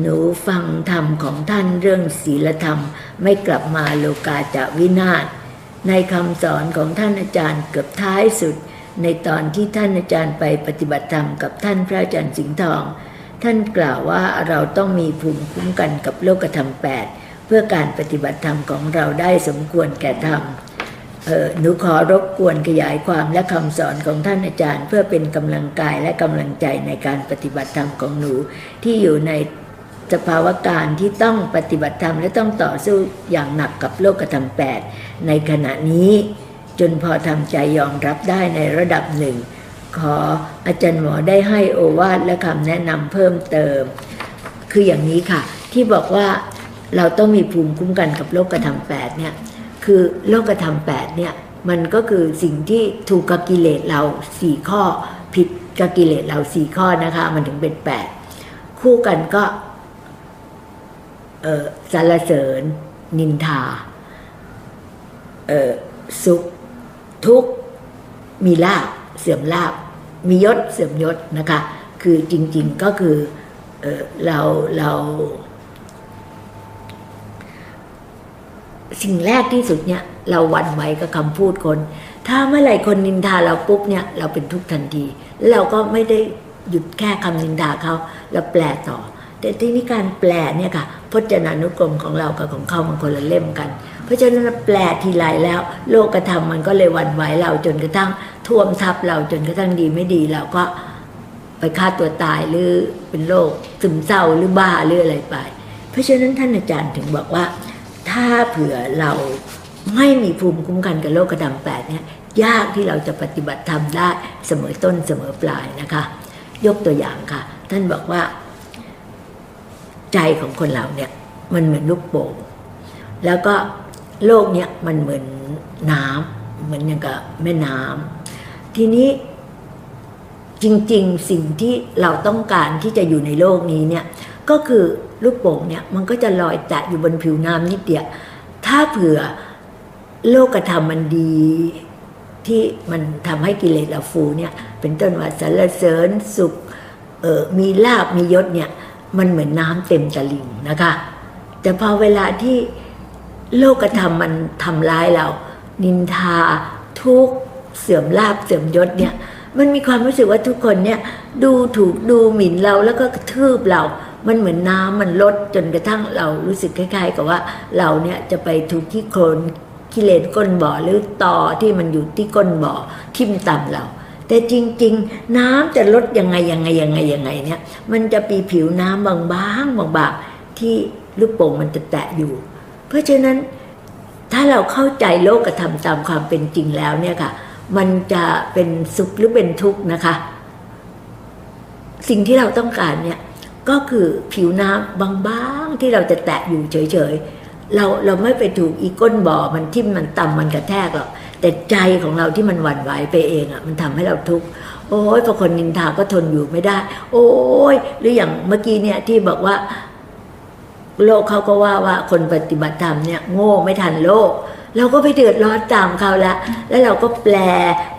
หนูฟังธรรมของท่านเรื่องศีลธรรมไม่กลับมาโลกาจะวินาศในคำสอนของท่านอาจารย์เกือบท้ายสุด ในตอนที่ท่านอาจารย์ไปปฏิบัติธรรมกับท่านพระอาจารย์สิงห์ทอง ท่านกล่าวว่าเราต้องมีภูมิคุ้มกันกับโลกธรรมแปดเพื่อการปฏิบัติธรรมของเราได้สมควรแก่ธรรมเออหนูขอรบกวนขยายความและคำสอนของท่านอาจารย์ เพื่อเป็นกำลังกายและกำลังใจในการปฏิบัติธรรมของหนูที่อยู่ใน สภาวะการที่ต้องปฏิบัติธรรมและต้องต่อสู้อย่างหนักกับโลกธรรมแปดในขณะนี้ จนพอทำใจยอมรับได้ในระดับหนึ่ง ขออาจารย์หมอได้ให้โอวาทและคำแนะนำเพิ่มเติม คืออย่างนี้ค่ะ ที่บอกว่าเราต้องมีภูมิคุ้มกันกับโลกธรรมแปดเนี่ยคือโลกธรรมแปดเนี่ยมันก็คือสิ่งที่ถูกกับกิเลสเราสี่ข้อ ผิดกับกิเลสเราสี่ข้อนะคะ มันถึงเป็นแปดคู่กันก็ สรรเสริญ นินทาสุข ทุกข์ มีลาบเสื่อมลาบ มียศเสื่อมยศนะคะ คือจริง ๆก็คือเออเราเรา สิ่งแรกที่สุดเนี่ยเราหวั่นไหวกับคำพูดคน ถ้าเมื่อไหร่คนนินทาเราปุ๊บเนี่ยเราเป็นทุกข์ทันทีแล้วเราก็ไม่ได้หยุดแค่คำนินทาเขาแล้วแปลต่อ แต่ที่นี้การแปลเนี่ยค่ะพจนานุกรมของเรากับของเขามันคนละเล่มกัน เพราะฉะนั้นแปลทีไรแล้ว โลกธรรมมันก็เลยวันไหวเราจนกระทั่งท่วมทับเราจนกระทั่งดีไม่ดีเราก็ไปฆ่าตัวตายหรือเป็นโรคซึมเศร้าหรือบ้าหรืออะไรไป เพราะฉะนั้นท่านอาจารย์ถึงบอกว่า ถ้าเผื่อเราไม่มีภูมิคุ้มกันกับโลกกระดำแปดเนี่ยยากที่เราจะปฏิบัติธรรมได้เสมอต้นเสมอปลายนะคะ ยกตัวอย่างค่ะ ท่านบอกว่า ใจของคนเราเนี่ยมันเหมือนลูกโป่งแล้วก็โลกเนี่ยมันเหมือนน้ำเหมือนอย่างกับแม่น้ำทีนี้จริงๆ สิ่งที่เราต้องการที่จะอยู่ในโลกนี้เนี่ยก็คือลูกโป่งเนี่ยมันก็จะลอยแตะอยู่บนผิวน้ำนิดเดียวถ้าเผื่อโลกธรรมมันดีที่มันทำให้กิเลสเราฟูเนี่ยเป็นต้นว่าสรรเสริญสุขเออมีลาบมียศเนี่ย มันเหมือนน้ำเต็มตลิ่งนะคะ แต่พอเวลาที่โลกธรรมมันทำร้ายเรา นินทา ทุกเสื่อมลาบเสื่อมยศเนี่ยมันมีความรู้สึกว่าทุกคนเนี่ยดูถูกดูหมิ่นเราแล้วก็กระทืบเรา มันเหมือนน้ำมันลดจนกระทั่งเรารู้สึกคล้ายๆ กับว่าเราเนี่ยจะไปถูกที่โคลนกิเลสก้นบ่อหรือต่อที่มันอยู่ที่ก้นบ่อทิ่มต่ำเรา แต่จริง ๆ น้ำจะลดยังไงยังไงยังไงยังไงเนี่ย มันจะปีผิวน้ำบางๆบางๆที่ลูกโป่งมันจะแตะอยู่ เพราะฉะนั้นถ้าเราเข้าใจโลกธรรมตามความเป็นจริงแล้วเนี่ยค่ะ มันจะเป็นสุขหรือเป็นทุกข์นะคะ สิ่งที่เราต้องการเนี่ยก็คือผิวน้ำบางๆที่เราจะแตะอยู่เฉยๆ เราเราไม่ไปถูกอีก้นบ่อมันทิ่มมันต่ำมันกระแทกหรอกแต่ใจของเราที่มันหวั่นไหวไปเองอะ่ะ มันทำให้เราทุกข์โอ้ยพอคนนินทาก็ทนอยู่ไม่ได้ โอ้ยหรืออย่างเมื่อกี้เนี่ยที่บอกว่า โลกเขาก็ว่าว่าคนปฏิบัติธรรมเนี่ยโง่ไม่ทันโลก เราก็ไปเดือดร้อนตามเขาละ แล้วเราก็แปล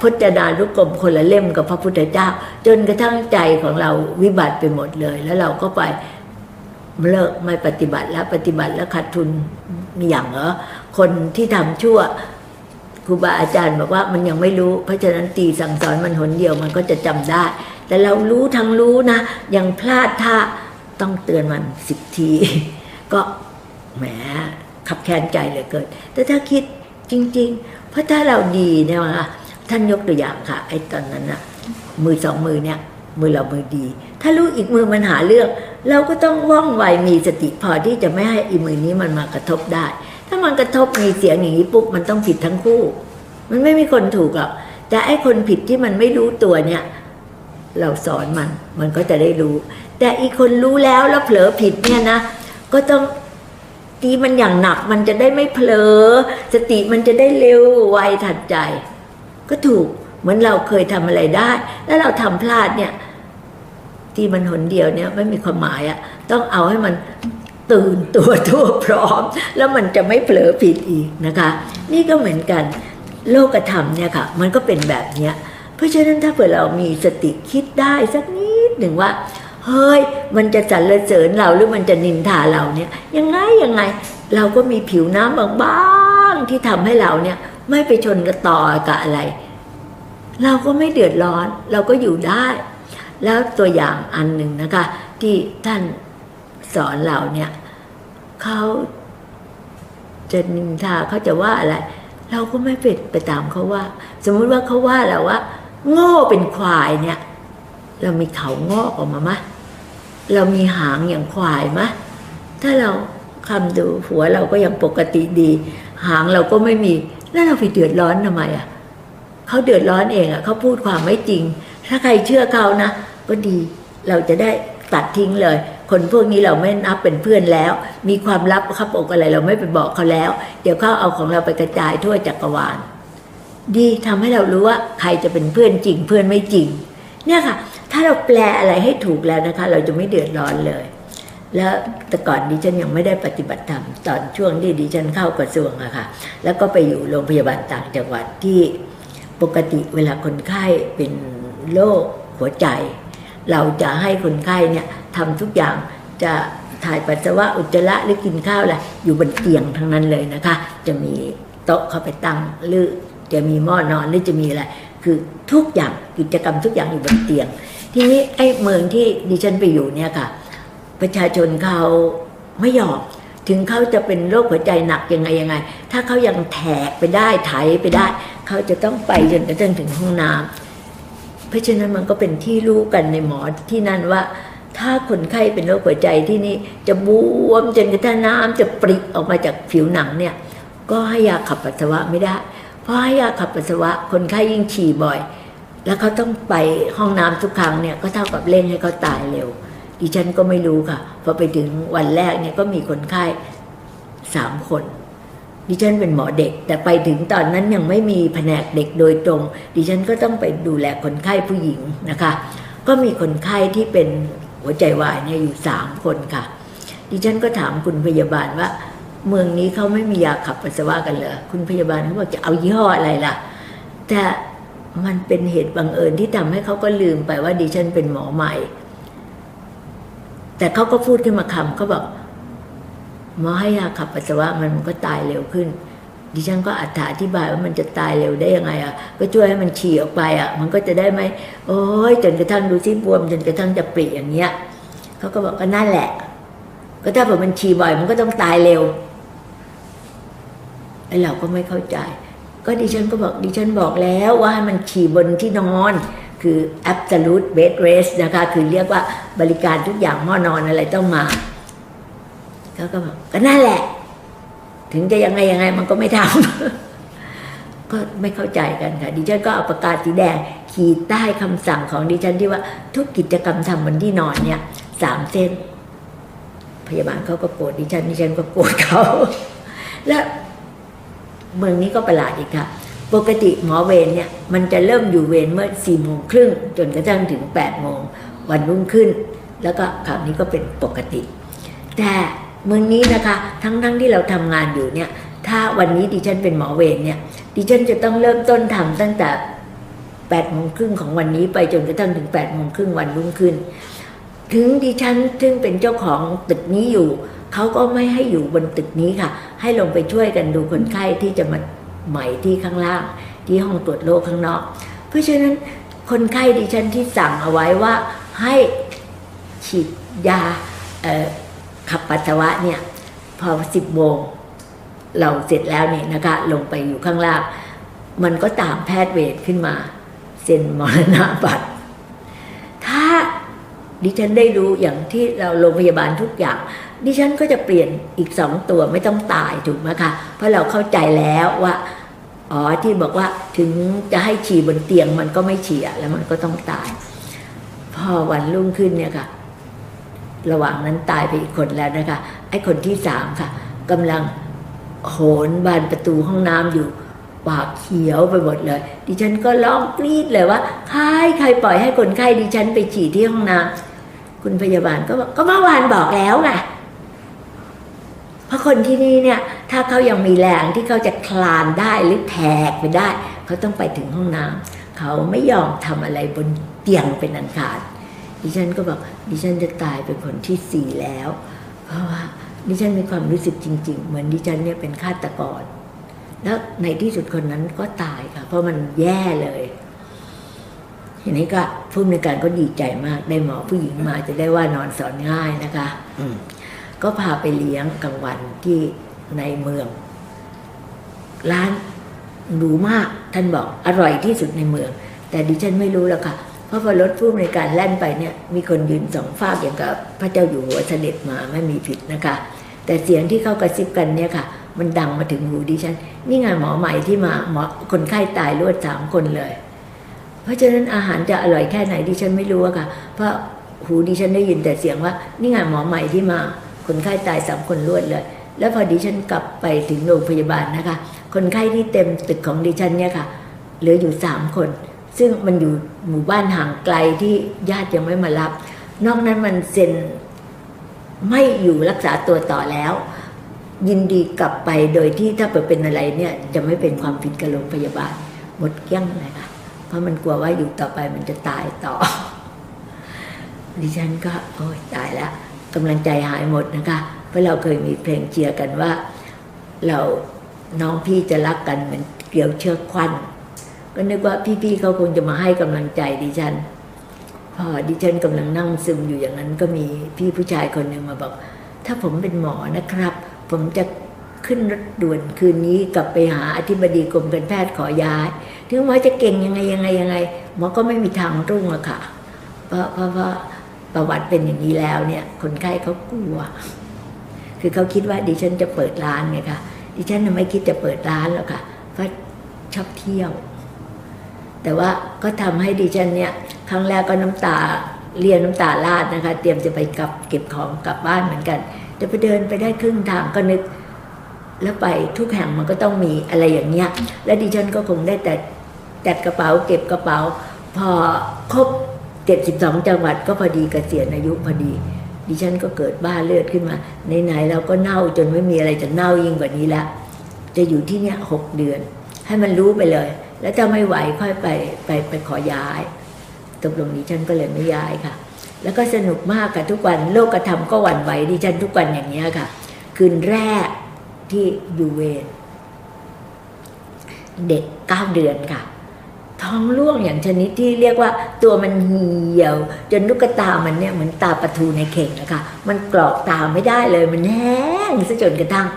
พจนานุกรมคนละเล่มกับพระพุทธเจ้า จนกระทั่งใจของเราวิบัติไปหมดเลย แล้วเราก็ไป เลิกไม่ปฏิบัติแล้วปฏิบัติแล้วขาดทุนมีอย่างเหรอคนที่ทำชั่วครูบาอาจารย์บอกว่ามันยังไม่รู้ เพราะฉะนั้นตีสั่งสอนมันหนเดียวมันก็จะจำได้ แต่เรารู้ทั้งรู้นะ ยังพลาดท่าต้องเตือนมันสิบที ก็แหมขับแค้นใจเหลือเกิน แต่ถ้าคิดจริง ๆ เพราะถ้าเราดีเนี่ยค่ะท่านยกตัวอย่างค่ะ ไอ้ตอนนั้นนะมือสองมือเนี่ย มือเรามือดี ถ้ารู้อีกมือมันหาเรื่อง เราก็ต้องว่องไวมีสติพอที่จะไม่ให้อีมือนี้มันมากระทบได้ ถ้ามันกระทบมีเสียงอย่างนี้ปุ๊บมันต้องผิดทั้งคู่ มันไม่มีคนถูกหรอกแต่ไอ้คนผิดที่มันไม่รู้ตัวเนี่ย เราสอนมัน มันก็จะได้รู้ แต่อีคนรู้แล้วแล้วเผลอผิดเนี่ยนะ ก็ต้องตีมันอย่างหนักมันจะได้ไม่เผลอ สติมันจะได้เร็วไวทันใจ ก็ถูกเหมือนเราเคยทำอะไรได้ แล้วเราทำพลาดเนี่ย ที่มันหนเดียวเนี่ยไม่มีความหมายอะต้องเอาให้มันตื่นตัวทั่วพร้อม แล้วมันจะไม่เผลอผิดอีกนะคะ นี่ก็เหมือนกันโลกธรรมเนี่ยค่ะ มันก็เป็นแบบเนี้ยเพราะฉะนั้นถ้าเผื่อเรามีสติคิดได้สักนิดหนึ่งว่าเฮ้ยมันจะสรรเสริญเราหรือมันจะนินทาเราเนี่ยยังไงยังไงเราก็มีผิวน้ำบางๆที่ทำให้เราเนี่ยไม่ไปชนกับต่อกับอะไร เราก็ไม่เดือดร้อน เราก็อยู่ได้ แล้วตัวอย่างอันหนึ่งนะคะ ที่ท่านสอนเราเนี่ยเขาจะนินทาเขาจะว่าอะไร เราก็ไม่ไปไปตามเขาว่า สมมุติว่าเขาว่าเราว่า โง่เป็นควายเนี่ย เรามีเขางอกออกมามะเรามีหางอย่างควายมะถ้าเราคำดูหัวเราก็ยังปกติดี หางเราก็ไม่มี แล้วเราไปเดือดร้อนทำไมอะเขาเดือดร้อนเองอะเขาพูดความไม่จริง ถ้าใครเชื่อเขานะ ก็ดีเราจะได้ตัดทิ้งเลย คนพวกนี้เราไม่นับเป็นเพื่อนแล้ว มีความลับขับอกอะไรเราไม่ไปบอกเขาแล้ว เดี๋ยวเขาเอาของเราไปกระจายทั่วจักรวาล ดีทำให้เรารู้ว่าใครจะเป็นเพื่อนจริงเพื่อนไม่จริง เนี่ยค่ะ ถ้าเราแปลอะไรให้ถูกแล้วนะคะ เราจะไม่เดือดร้อนเลย แล้วแต่ก่อนดิฉันยังไม่ได้ปฏิบัติธรรมตอนช่วงที่ดิฉันเข้ากระทรวงอะค่ะ แล้วก็ไปอยู่โรงพยาบาลต่างจังหวัดที่ปกติเวลาคนไข้เป็น โรคหัวใจ เราจะให้คนไข้เนี่ยทำทุกอย่างจะถ่ายปัสสาวะอุจจาระหรือกินข้าวอะไรอยู่บนเตียงทั้งนั้นเลยนะคะ จะมีโต๊ะเข้าไปตั้งหรือจะมีหม้อนอนหรือจะมีอะไรคือทุกอย่างกิจกรรมทุกอย่างอยู่บนเตียง ทีนี้ไอ้เมืองที่ดิฉันไปอยู่เนี่ยค่ะ ประชาชนเขาไม่ยอมถึงเขาจะเป็นโรคหัวใจหนักยังไงยังไง ถ้าเขายังแถกไปได้ไถไปได้ เขาจะต้องไปจนกระทั่งถึงห้องน้ำ เพราะฉะนั้นมันก็เป็นที่รู้กันในหมอที่นั่นว่า ถ้าคนไข้เป็นโรคหัวใจที่นี่จะบวมจนกระทั่งน้ำจะปริออกมาจากผิวหนังเนี่ยก็ให้ยาขับปัสสาวะไม่ได้ เพราะให้ยาขับปัสสาวะคนไข้ยิ่งฉี่บ่อย แล้วเขาต้องไปห้องน้ำทุกครั้งเนี่ยก็เท่ากับเร่งให้เขาตายเร็วดิฉันก็ไม่รู้ค่ะพอไปถึงวันแรกเนี่ยก็มีคนไข้สามคน ดิฉันเป็นหมอเด็ก แต่ไปถึงตอนนั้นยังไม่มีแผนกเด็กโดยตรง ดิฉันก็ต้องไปดูแลคนไข้ผู้หญิงนะคะ ก็มีคนไข้ที่เป็นหัวใจวายเนี่ยอยู่สามคนค่ะ ดิฉันก็ถามคุณพยาบาลว่า เมืองนี้เขาไม่มียาขับปัสสาวะกันเหรอคุณพยาบาลเขาบอกจะเอายี่ห้ออะไรล่ะ แต่มันเป็นเหตุบังเอิญที่ทำให้เขาก็ลืมไปว่าดิฉันเป็นหมอใหม่ แต่เขาก็พูดขึ้นมาคำเขาบอก หมอให้ยาขับปัสสาวะมันมันก็ตายเร็วขึ้น ดิฉันก็อธิบายว่ามันจะตายเร็วได้ยังไงอะ ก็ช่วยให้มันฉี่ออกไปอะ มันก็จะได้ไหมโอ้ยจนกระทั่งดูซิบวมจนกระทั่งจะปริอย่างเงี้ยเขาก็บอกก็นั่นแหละ ก็ถ้าเกิดมันฉี่บ่อยมันก็ต้องตายเร็วไอ้เราก็ไม่เข้าใจ ก็ดิฉันก็บอกดิฉันบอกแล้วว่าให้มันฉี่บนที่นอนคือ absolute bed rest นะคะ คือเรียกว่าบริการทุกอย่างหม้อนอนอะไรต้องมา เขาก็บอกก็นั่นแหละ ถึงจะยังไงยังไงมันก็ไม่ทำก็ไม่เข้าใจกันค่ะ ดิฉันก็เอาประกาศสีแดง ขีดใต้คำสั่งของดิฉันที่ว่าทุกกิจกรรมทำบนที่นอนเนี่ยสามเส้น พยาบาลเขาก็โกรธดิฉันดิฉันก็โกรธเขาและเมืองนี้ก็ประหลาดอีกค่ะ ปกติหมอเวรเนี่ย มันจะเริ่มอยู่เวรเมื่อสี่โมงครึ่งจนกระทั่งถึงแปดโมงวันรุ่งขึ้น แล้วก็คราวนี้ก็เป็นปกติ แต่ เมืองนี้นะคะทั้งทั้งที่เราทำงานอยู่เนี่ย ถ้าวันนี้ดิฉันเป็นหมอเวรเนี่ย ดิฉันจะต้องเริ่มต้นทำตั้งแต่แปดโมงครึ่งของวันนี้ไปจนกระทั่งถึงแปดโมงครึ่งวันรุ่งขึ้น ถึงดิฉันซึ่งเป็นเจ้าของตึกนี้อยู่เขาก็ไม่ให้อยู่บนตึกนี้ค่ะ ให้ลงไปช่วยกันดูคนไข้ที่จะมาใหม่ที่ข้างล่าง ที่ห้องตรวจโรคข้างนอก เพราะฉะนั้นคนไข้ดิฉันที่สั่งเอาไว้ว่าให้ฉีดยา ขับปัสสาวะเนี่ยพอสิบโมงเราเสร็จแล้วเนี่ยนะคะ ลงไปอยู่ข้างล่าง มันก็ตามแพทย์เวรขึ้นมา เซ็นมรณบัตร ถ้าดิฉันได้รู้อย่างที่เราโรงพยาบาลทุกอย่าง ดิฉันก็จะเปลี่ยนอีกสองตัวไม่ต้องตายถูกไหมคะ เพราะเราเข้าใจแล้วว่าอ๋อที่บอกว่าถึงจะให้ฉี่บนเตียงมันก็ไม่ฉี่อะแล้วมันก็ต้องตาย พอวันรุ่งขึ้นเนี่ยค่ะ ระหว่างนั้นตายไปอีกคนแล้วนะคะ ไอ้คนที่สามค่ะกำลังโหนบานประตูห้องน้ำอยู่ ปากเขียวไปหมดเลย ดิฉันก็ร้องกรีดเลยว่าใครใครปล่อยให้คนไข้ดิฉันไปฉี่ที่ห้องน้ำคุณพยาบาลก็บอกก็เมื่อวานบอกแล้วไงเพราะคนที่นี่เนี่ย ถ้าเขายังมีแรงที่เขาจะคลานได้หรือแทกไปได้ เขาต้องไปถึงห้องน้ำเขาไม่ยอมทำอะไรบนเตียงเป็นอันขาด ดดิฉันก็บอกดิฉันจะตายเป็นคนที่สี่แล้ว เพราะว่าดิฉันมีความรู้สึกจริง ๆ เหมือนดิฉันเนี่ยเป็นฆาตกร แล้วในที่สุดคนนั้นก็ตายค่ะ เพราะมันแย่เลย ทีนี้ก็ผู้อำนวยการก็ดีใจมาก ได้หมอผู้หญิงมาจะได้ว่านอนสอนง่ายนะคะอืมก็พาไปเลี้ยงกลางวันที่ในเมือง ร้านหรูมากท่านบอกอร่อยที่สุดในเมือง แต่ดิฉันไม่รู้แล้วค่ะเพ ราะพอรถผู้ในวยการแล่นไปเนี่ยมีคนยืนสองฝากอย่างกับพระเจ้าอยู่หัวเสด็จมาไม่มีผิดนะคะ แต่เสียงที่เขากระซิบกันเนี่ยค่ะ มันดังมาถึงหูดิฉัน นี่ไงหมอใหม่ที่มาหมอคนไข้ตายรวดสามคนเลย เพราะฉะนั้นอาหารจะอร่อยแค่ไหนดิฉันไม่รู้ค่ะ เพราะหูดิฉันได้ยินแต่เสียงว่า นี่ไงหมอใหม่ที่มาคนไข้ตายสามคนรวดเลย แล้วพอดิฉันกลับไปถึงโรงพยาบาลนะคะ คนไข้ที่เต็มตึกของดิฉันเนี่ยค่ะเหลืออยู่สามคน ซึ่งมันอยู่หมู่บ้านห่างไกลที่ญาติยังไม่มารับ นอกนั้นมันเซ็นไม่อยู่รักษาตัวต่อแล้ว ยินดีกลับไปโดยที่ถ้าเกิดเป็นอะไรเนี่ยจะไม่เป็นความผิดกับโรงพยาบาล หมดเกลี้ยงเลยค่ะ เพราะมันกลัวว่าอยู่ต่อไปมันจะตายต่อ ดิฉันก็โอ้ยตายแล้วกำลังใจหายหมดนะคะ เพราะเราเคยมีเพลงเชียร์กันว่า เราน้องพี่จะรักกันเหมือนเกลียวเชือกควัน ก็นึกว่าพี่ๆเขาคงจะมาให้กำลังใจดิฉัน พอดิฉันกำลังนั่งซึมอยู่อย่างนั้นก็มีพี่ผู้ชายคนหนึ่งมาบอก ถ้าผมเป็นหมอนะครับ ผมจะขึ้นรถด่วนคืนนี้กลับไปหาอธิบดีกรมการแพทย์ขอย้าย ถึงหมอจะเก่งยังไงยังไงยังไงหมอก็ไม่มีทางรุ่งอะค่ะ เพราะเพราะเพราะประวัติเป็นอย่างนี้แล้วเนี่ย คนไข้เขากลัว คือเขาคิดว่าดิฉันจะเปิดร้านไงคะดิฉันไม่คิดจะเปิดร้านหรอกค่ะเพราะชอบเที่ยว แต่ว่าก็ทำให้ดิฉันเนี่ยครั้งแรกก็น้ำตาเรียนน้ำตาลาดนะคะ เตรียมจะไปกลับเก็บของกลับบ้านเหมือนกันจะไปเดินไปได้ครึ่งทางก็นึก แล้วไปทุกแห่งมันก็ต้องมีอะไรอย่างเงี้ย และดิฉันก็คงได้แต่จัดกระเป๋าเก็บกระเป๋า พอครบเจ็ดสิบสองจังหวัดก็พอดีเกษียณอายุพอดี ดิฉันก็เกิดบ้าเลือดขึ้นมาไหนๆเราก็เน่าจนไม่มีอะไรจะเน่ายิ่งกว่านี้ละจะอยู่ที่เนี่ยหกเดือน ให้มันรู้ไปเลยแล้วถ้าไม่ไหวค่อยไปไปไปขอย้ายตกลงดิฉันก็เลยไม่ย้ายค่ะ แล้วก็สนุกมากค่ะทุกวันโลกกระทำก็หวั่นไหวดิฉันทุกวันอย่างเงี้ยค่ะ คืนแรกที่อยู่เวรเด็กเก้าเดือนค่ะ ท้องร่วงอย่างชนิดที่เรียกว่าตัวมันเหี่ยว จนลูกตามันเนี่ยเหมือนตาปลาทูในเข่งนะคะ มันกรอกตาไม่ได้เลยมันแห้งซะจนกระทั่ง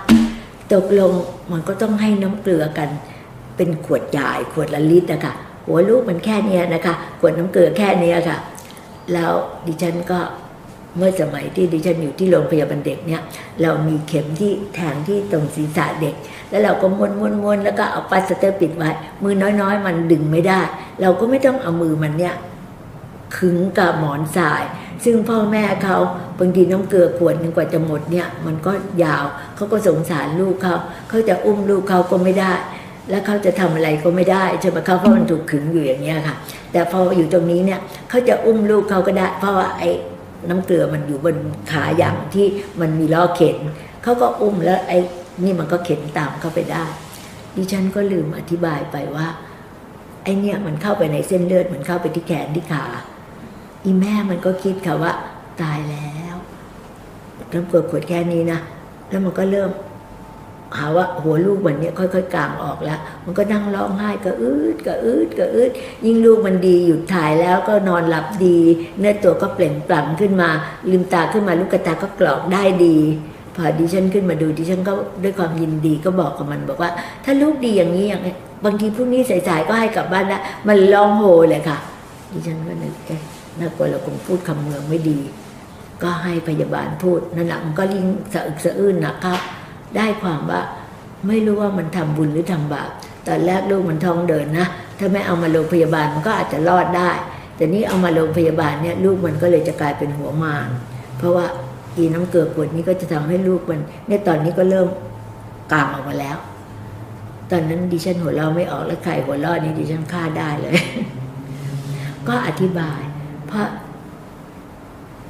ตกลงมันก็ต้องให้น้ำเกลือกัน เป็นขวดใหญ่ขวดละลิตรนะคะหัวลูกมันแค่เนี้ยนะคะขวดน้ำเกลือแค่เนี้ยค่ะ แล้วดิฉันก็เมื่อสมัยที่ดิฉันอยู่ที่โรงพยาบาลเด็กเนี่ย เรามีเข็มที่แทงที่ตรงศีรษะเด็ก แล้วเราก็ม้วนม้วนมวนแล้วก็เอาปลาสเตอร์ปิดไว้ มือน้อยๆ มันดึงไม่ได้ เราก็ไม่ต้องเอามือมันเนี่ยขึงกับหมอนสาย ซึ่งพ่อแม่เขาบางทีน้ำเกลือขวดหนึงกว่าจะหมดเนี่ย มันก็ยาวเขาก็สงสารลูกเขาเขาจะอุ้มลูกเขาก็ไม่ได้ แล้วเขาจะทำอะไรก็ไม่ได้ใช่ไหมเขาเพราะมันถูกขึงอยู่อย่างเงี้ยค่ะ แต่พออยู่ตรงนี้เนี่ยเขาจะอุ้มลูกเขาก็ได้ เพราะว่าไอ้น้ำเกลือมันอยู่บนขาอย่างที่มันมีล้อเข็นเขาก็อุ้มแล้วไอ้นี่มันก็เข็นตามเข้าไปได้ ดิฉันก็ลืมอธิบายไปว่าไอ้เนี่ยมันเข้าไปในเส้นเลือดมันเข้าไปที่แขนที่ขาอีแม่มันก็คิดค่ะว่า ตายแล้วน้ำเกลือขวดแค่นี้นะแล้วมันก็เริ่ม หาว่าหัวลูกมันเนี่ยค่อยๆกลางออกแล้ว มันก็นั่งร้องไห้กระอืดกระอืดกระอืดยิ่งลูกมันดีหยุดถ่ายแล้วก็นอนหลับดี เนื้อตัวก็เปล่งปลั่งขึ้นมา ลืมตาขึ้นมาลูกตาก็กรอกได้ดี พอดิฉันขึ้นมาดูดิฉันก็ด้วยความยินดีก็บอกกับมันบอกว่า ถ้าลูกดีอย่างนี้อย่างนี้บางทีพรุ่งนี้สายๆก็ให้กลับบ้านล้วมันร้องโฮเลยค่ะ ดิฉันก็นึกเอ๊ะน่ากลัวเราคงพูดคำเมืองไม่ดี ก็ให้พยาบาลพูดนั่นแหละมันก็ยิ่งสะอึกสะอื้นนะครับ ได้ความว่าไม่รู้ว่ามันทำบุญหรือทำบาปตอนแรกลูกมันท้องเดินนะ ถ้าไม่เอามาโรงพยาบาลมันก็อาจจะรอดได้ แต่นี่เอามาโรงพยาบาลเนี่ยลูกมันก็เลยจะกลายเป็นหัวมารเพราะว่าอีน้ำเกลือขวดนี้ก็จะทำให้ลูกมันเนี่ยตอนนี้ก็เริ่มกลางออกมาแล้ว ตอนนั้นดิฉันหัวเราไม่ออกแล้วใครหัวเราะนี่ดิฉันฆ่าได้เลย ก็อธิบาย เพราะ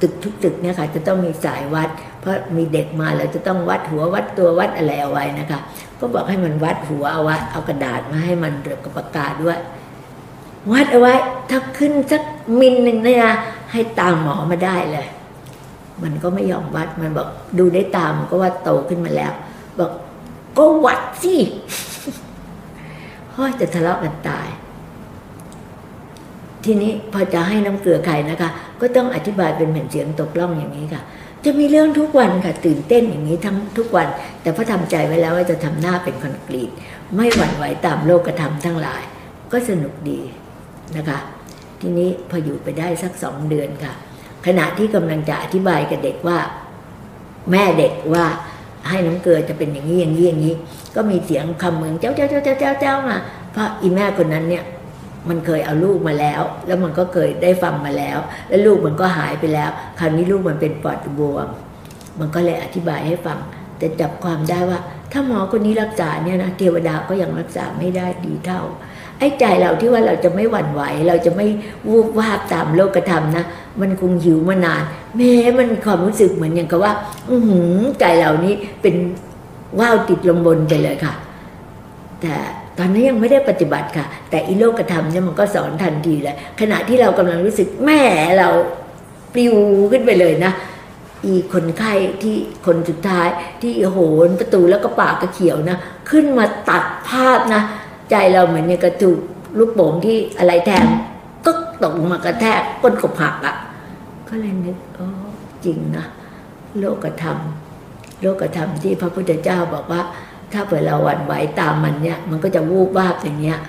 ตึกทุกตึกเนี่ยค่ะจะต้องมีสายวัด เพราะมีเด็กมาแล้วจะต้องวัดหัววัดตัววัดอะไรเอาไว้นะคะ ก็บอกให้มันวัดหัวเอาไว้เอากระดาษมาให้มันเรือกับปากกาด้วย วัดเอาไว้ถ้าขึ้นสักมิลหนึ่งเนี่ยให้ตามหมอมาได้เลย มันก็ไม่ยอมวัดมันบอกดูได้ตามมันก็ว่าโตขึ้นมาแล้ว บอกก็วัดสิห้อยจะทะเลาะกันตาย ทีนี้พอจะให้น้ำเกลือใครนะคะ ก็ต้องอธิบายเป็นแผ่นเสียงตกล่องอย่างนี้ค่ะ จะมีเรื่องทุกวันค่ะตื่นเต้นอย่างนี้ทั้งทุกวัน แต่พอทำใจไว้แล้วว่าจะทำหน้าเป็นคอนกรีต ไม่หวั่นไหวตามโลกธรรมทั้งหลาย ก็สนุกดีนะคะ ทีนี้พออยู่ไปได้สักสองเดือนค่ะ ขณะที่กำลังจะอธิบายกับเด็กว่า แม่เด็กว่าให้น้ำเกลือจะเป็นอย่างนี้อย่างนี้อย่างนี้ ก็มีเสียงคำเหมือนเจ้าเจ้าเจ้าเจ้าเจ้าเจ้ามาเพราะอีแม่คนนั้นเนี่ย มันเคยเอาลูกมาแล้ว แล้วมันก็เคยได้ฟังมาแล้ว แล้วลูกมันก็หายไปแล้ว คราวนี้ลูกมันเป็นปอดบวม มันก็เลยอธิบายให้ฟัง แต่จับความได้ว่า ถ้าหมอคนนี้รักษาเนี่ยนะเทวดาก็ยังรักษาไม่ได้ดีเท่า ไอ้ใจเราที่ว่าเราจะไม่หวั่นไหว เราจะไม่วูบวาบตามโลกธรรมนะ มันคงหิวมานานแม้มันความรู้สึกเหมือนอย่างกับว่า อือหือใจเรานี้เป็นว่าวติดลมบนไปเลยค่ะ แต่ ตอนนี้ยังไม่ได้ปฏิบัติค่ะ แต่อีโลกธรรมเนี่ยมันก็สอนทันทีเลยขณะที่เรากำลังรู้สึกแม่เราปลิวขึ้นไปเลยนะ อีคนไข้ที่คนสุดท้ายที่โหนประตูแล้วก็ปากกระเขียวนะ ขึ้นมาตัดภาพนะ ใจเราเหมือนเนี่ยกระถูกลูกโป่งที่อะไรแทงก็ตกมากระแทกก้นกบหักอะ่ะ ก็เลยนึกอ๋อจริงนะ โลกธรรม โลกธรรมที่พระพุทธเจ้าบอกว่า ถ้าเผื่อเราหวั่นไหวตามมันเนี่ย มันก็จะวูบวาบอย่างเงี้ย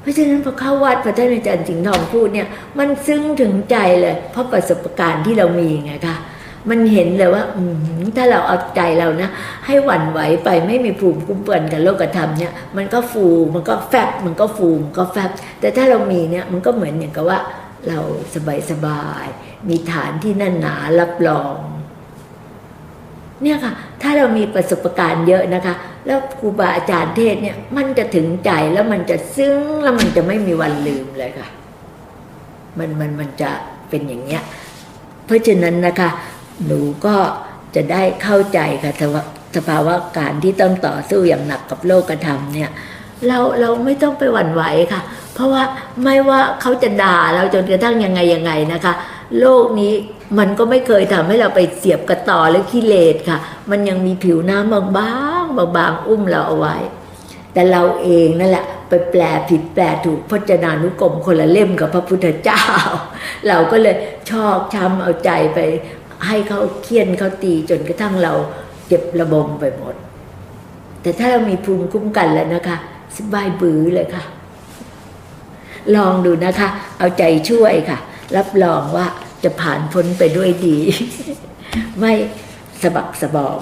เพราะฉะนั้นพอเข้าวัดพระท่านอาจารย์สิงห์ทองพูดเนี่ย มันซึ้งถึงใจเลย เพราะประสบการณ์ที่เรามีไงคะมันเห็นเลยว่า อืถ้าเราเอาใจเรานะ ให้หวั่นไหวไปไม่มีภูมิคุ้มกันกับโลกธรรมเนี่ย มันก็ฟูมันก็แฟบมันก็ฟูมันก็แฟบแต่ถ้าเรามีเนี่ยมันก็เหมือนอย่างกับว่า เราสบายสบาย มีฐานที่แน่นหนารับรอง เนี่ยค่ะ ถ้าเรามีประสบการณ์เยอะนะคะ แล้วครูบาอาจารย์เทศเนี่ย มันจะถึงใจแล้วมันจะซึ้งแล้วมันจะไม่มีวันลืมเลยค่ะ มันมันมันจะเป็นอย่างเงี้ย เพราะฉะนั้นนะคะ หนูก็จะได้เข้าใจค่ะสภาสภาวะการที่ต้องต่อสู้อย่างหนักกับโลกธรรมเนี่ย เราเราไม่ต้องไปหวั่นไหวค่ะ เพราะว่าไม่ว่าเขาจะด่าเราจนกระทั่งยังไงยังไงนะคะ โลกนี้มันก็ไม่เคยทำให้เราไปเสียบกระต่อหรือกิเลสค่ะ มันยังมีผิวน้ำบาง ๆบางๆอุ้มเราเอาไว้ แต่เราเองนั่นแหละ ไปแปลผิดแปลถูกพจนานุกรมคนละเล่มกับพระพุทธเจ้า เราก็เลยชอบช้ำเอาใจไป ให้เขาเคี่ยนเขาตีจนกระทั่งเราเจ็บระบมไปหมด แต่ถ้าเรามีภูมิคุ้มกันแล้วนะคะ สบายบื้อเลยค่ะ ลองดูนะคะ เอาใจช่วยค่ะ รับรองว่าจะผ่านพ้นไปด้วยดี ไม่สะบักสะบอม